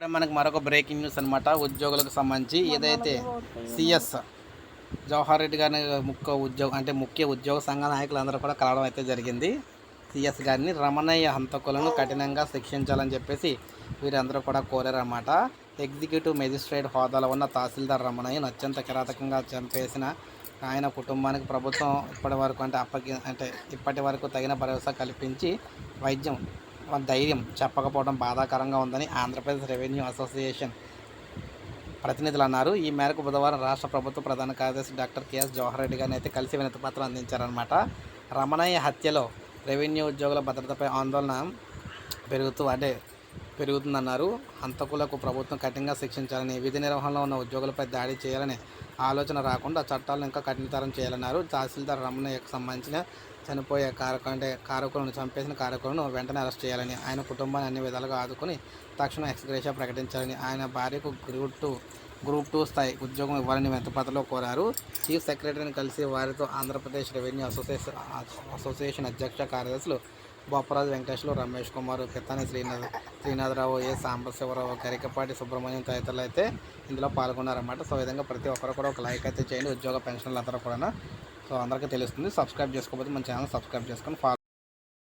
ఇక్కడ మనకు మరొక బ్రేకింగ్ న్యూస్ అనమాట ఉద్యోగులకు సంబంధించి ఏదైతే సిఎస్ జవహర్ రెడ్డి గారిని ముఖ్య ఉద్యోగ అంటే ముఖ్య ఉద్యోగ సంఘ నాయకులందరూ కూడా కలవడం అయితే జరిగింది. సిఎస్ గారిని రమణయ్య హంతకులను కఠినంగా శిక్షించాలని చెప్పేసి వీరందరూ కూడా కోరారన్నమాట. ఎగ్జిక్యూటివ్ మెజిస్ట్రేట్ హోదాలో ఉన్న తహసీల్దార్ రమణయ్యను అత్యంత కిరాతకంగా చంపేసిన ఆయన కుటుంబానికి ప్రభుత్వం ఇప్పటి వరకు అంటే అప్పటి అంటే ఇప్పటి వరకు తగిన భరోసా కల్పించి వైద్యం ధైర్యం చెప్పకపోవడం బాధాకరంగా ఉందని ఆంధ్రప్రదేశ్ రెవెన్యూ అసోసియేషన్ ప్రతినిధులు అన్నారు. ఈ మేరకు బుధవారం రాష్ట్ర ప్రభుత్వ ప్రధాన కార్యదర్శి డాక్టర్ కెఎస్ జవహర్ రెడ్డి గారిని అయితే కలిసి వినతిపత్రం అందించారనమాట రమణయ్య హత్యలో రెవెన్యూ ఉద్యోగుల భద్రతపై ఆందోళన పెరుగుతూ అంటే పెరుగుతుందన్నారు. హంతకులకు ప్రభుత్వం కఠినంగా శిక్షించాలని విధి నిర్వహణలో ఉన్న ఉద్యోగులపై దాడి చేయాలని ఆలోచన రాకుండా చట్టాలను ఇంకా కఠినతరం చేయాలన్నారు. తహసీల్దార్ రమణయ్యకు సంబంధించిన చనిపోయే కారక అంటే కారకులను చంపేసిన కారకులను వెంటనే అరెస్ట్ చేయాలని ఆయన కుటుంబాన్ని అన్ని విధాలుగా ఆదుకుని తక్షణం ఎక్స్గ్రేషియా ప్రకటించాలని ఆయన భార్యకు గ్రూప్ టూ గ్రూప్ టూ స్థాయి ఉద్యోగం ఇవ్వాలని వెంతపత్రలో కోరారు. చీఫ్ సెక్రటరీని కలిసి వారితో ఆంధ్రప్రదేశ్ రెవెన్యూ అసోసియేషన్ అసోసియేషన్ అధ్యక్ష కార్యదర్శులు బొప్పరాజు వెంకటేశ్వరు రమేష్ కుమార్ పిత్తాని శ్రీనాథ్ శ్రీనాథరావు ఏ. సాంబశివరావు గరికపాటి సుబ్రహ్మణ్యం తదితరులు అయితే ఇందులో పాల్గొన్నారన్నమాట. సో విధంగా ప్రతి ఒక్కరు కూడా ఒక లైక్ అయితే చేయండి. ఉద్యోగ పెన్షన్లు అందరూ కూడా సో అందరికీ తెలుస్తుంది. సబ్స్క్రైబ్ చేసుకోకపోతే మన ఛానల్ సబ్స్క్రైబ్ చేసుకొని ఫాలో